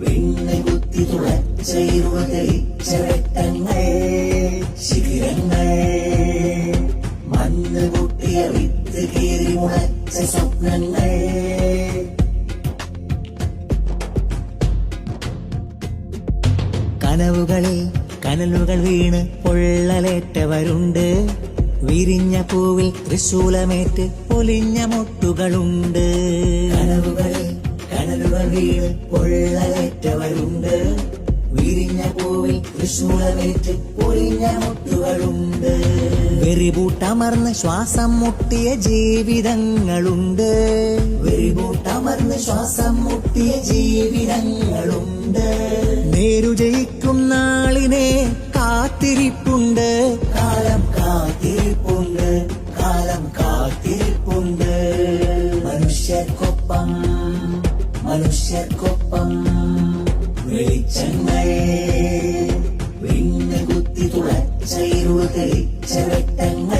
വിണ്ണ് കുത്തി തുളച്ച ഇരുൾ തെളിച്ച വെട്ടങ്ങൾ ശിഖിരങ്ങൾ മണ്ണ് പൊട്ടിയ വിത്ത് കീറി മുളച്ച സ്വപ്നങ്ങൾ കനവുകളിൽ കനലുകൾ വീണ് പൊള്ളലേറ്റവരുണ്ട്. വിരിഞ്ഞ പൂവിൽ തൃശൂലമേറ്റ് പൊലിഞ്ഞ മൊട്ടുകളുണ്ട്. വീണ് പൊള്ളലേറ്റവരുണ്ട്. വിരിഞ്ഞ പൂവിൽ തൃശൂലമേറ്റ് പൊരിഞ്ഞ മുട്ടുകളുണ്ട് വെറിപൂട്ടമർന്ന് ശ്വാസം മുട്ടിയ ജീവിതങ്ങളുണ്ട്. വെറിപൂട്ടമർന്ന് ശ്വാസം മുട്ടിയ ജീവിതങ്ങളുണ്ട്. നേരു ജയിക്കും നാളിനെ കാത്തിരിപ്പുണ്ട്. കാലം കാത്തിരിപ്പുണ്ട്. കാലം കാത്തിരിപ്പുണ്ട്. മനുഷ്യർക്കൊപ്പം മനുഷ്യർക്കൊപ്പം വെളിച്ചങ്ങൾ. വിണ്ണ് കുത്തി തുളച്ച തെളിച്ച വെട്ടങ്ങൾ